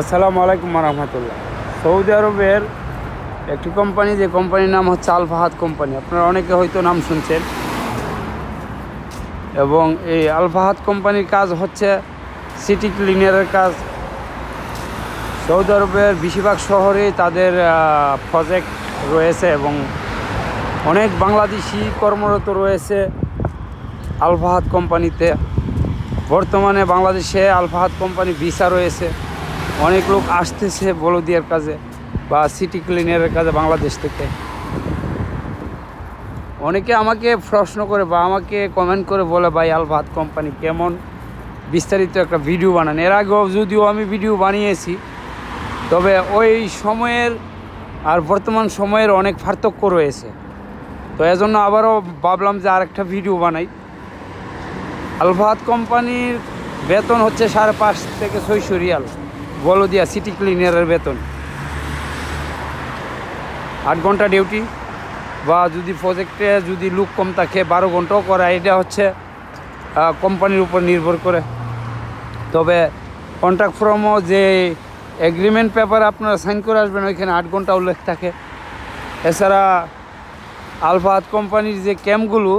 আসসালামু আলাইকুম রহমতুল্লাহ সৌদি আরবের একটি কোম্পানি, যে কোম্পানির নাম হচ্ছে আল ফাহাদ কোম্পানি। আপনারা অনেকে হয়তো নাম শুনছেন। এবং এই আল ফাহাদ কোম্পানির কাজ হচ্ছে সিটি ক্লিনারের কাজ। সৌদি আরবের বেশিরভাগ শহরেই তাদের প্রজেক্ট রয়েছে এবং অনেক বাংলাদেশি কর্মরত রয়েছে আল ফাহাদ কোম্পানিতে। বর্তমানে বাংলাদেশে আল ফাহাদ কোম্পানি ভিসা রয়েছে। অনেক লোক আসতেছে বলদিয়ার কাজে বা সিটি ক্লিনারের কাজে বাংলাদেশ থেকে। অনেকে আমাকে প্রশ্ন করে বা আমাকে কমেন্ট করে বলে, ভাই আল ফাহাদ কোম্পানি কেমন? বিস্তারিত একটা ভিডিও বানান। এর আগেও যদিও আমি ভিডিও বানিয়েছি, তবে ওই সময়ের আর বর্তমান সময়ের অনেক পার্থক্য রয়েছে। তো এজন্য আবারও ভাবলাম যে আরেকটা ভিডিও বানাই। আলফাহাত কোম্পানির বেতন হচ্ছে সাড়ে পাঁচ থেকে ছয়শো রিয়াল। বলদিয়া সিটি ক্লিনারের বেতন। আট ঘণ্টা ডিউটি বা যদি প্রজেক্টে যদি লুক কম থাকে, বারো ঘন্টাও করা এটা হচ্ছে কোম্পানির উপর নির্ভর করে। তবে কন্ট্রাক্ট ফর্মও যে এগ্রিমেন্ট পেপার আপনারা সাইন করে আসবেন, ওইখানে আট ঘণ্টা উল্লেখ থাকে। এছাড়া আলফাহাত কোম্পানির যে ক্যাম্পগুলো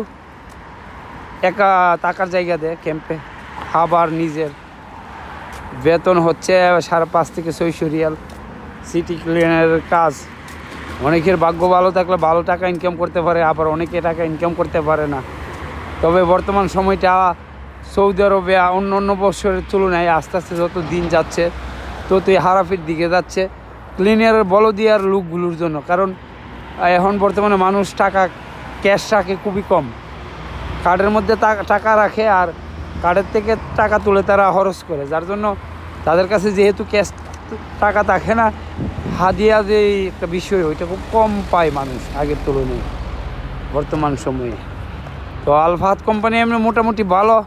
একা টাকার জায়গা দেয় ক্যাম্পে খাবার নিজের। বেতন হচ্ছে সাড়ে পাঁচ থেকে ছয়শো রিয়াল। সিটি ক্লিনারের কাজ। অনেকের ভাগ্য ভালো থাকলে ভালো টাকা ইনকাম করতে পারে, আবার অনেকে টাকা ইনকাম করতে পারে না। তবে বর্তমান সময়টা সৌদি আরবে অন্য অন্য বছরের তুলনায় আস্তে আস্তে যত দিন যাচ্ছে, ততই হারাফির দিকে যাচ্ছে। ক্লিনারের বলো দেওয়ার লুকগুলোর জন্য, কারণ এখন বর্তমানে মানুষ টাকা ক্যাশ রাখে খুবই কম। কার্ডের মধ্যে টাকা রাখে আর কার্ডের থেকে টাকা তুলে তারা খরচ করে, যার জন্য তাদের কাছে যেহেতু ক্যাশ টাকা থাকে না, হাদিয়া যে একটা বিষয়, ওইটা খুব কম পায় মানুষ আগের তুলনায় বর্তমান সময়ে। তো আলফাহাত কোম্পানি এমনি মোটামুটি ভালো,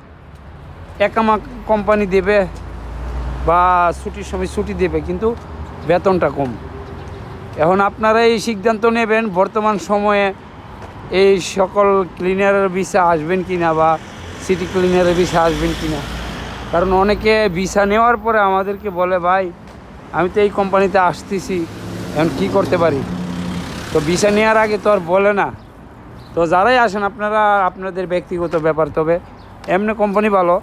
একামা কোম্পানি দেবে বা ছুটির সময় ছুটি দেবে, কিন্তু বেতনটা কম। এখন আপনারা এই সিদ্ধান্ত নেবেন বর্তমান সময়ে এই সকল ক্লিনারের ভিসা আসবেন কি না বা সিটি ক্লিনারের ভিসা আসবেন কি না কারণ অনেকে ভিসা নেওয়ার পরে আমাদেরকে বলে, ভাই, আমি তো এই কোম্পানিতে আসতেছি, এখন কি করতে পারি? তো ভিসা নেওয়ার আগে তো আর বলে না। তো যারাই আসেন, আপনারা আপনাদের ব্যক্তিগত ব্যাপার। তবে এমনি কোম্পানি ভালো।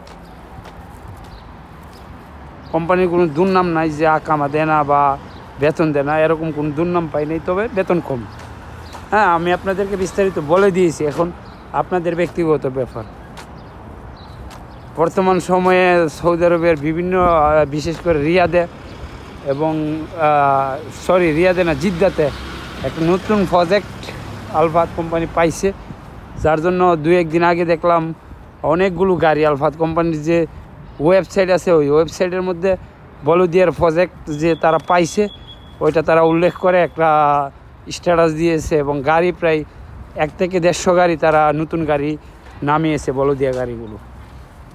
কোম্পানির কোনো দুর্নাম নাই যে আকামা দেয় না বা বেতন দেয় না, এরকম কোনো দুর্নাম পাই নাই, তবে বেতন কম। হ্যাঁ আমি আপনাদেরকে বিস্তারিত বলে দিয়েছি এখন আপনাদের ব্যক্তিগত ব্যাপার। বর্তমান সময়ে সৌদি আরবের বিভিন্ন বিশেষ করে রিয়াদে এবং সরি রিয়াদে না, জিদ্দাতে একটা নতুন প্রজেক্ট আলফাত কোম্পানি পাইছে। যার জন্য দু একদিন আগে দেখলাম অনেকগুলো গাড়ি আলফাত কোম্পানির যে ওয়েবসাইট আছে, ওই ওয়েবসাইটের মধ্যে বলদিয়ার প্রজেক্ট যে তারা পাইছে, ওইটা তারা উল্লেখ করে একটা স্ট্যাটাস দিয়েছে এবং গাড়ি প্রায় এক থেকে দেড়শো গাড়ি তারা নতুন গাড়ি নামিয়েছে বলদিয়া গাড়িগুলো।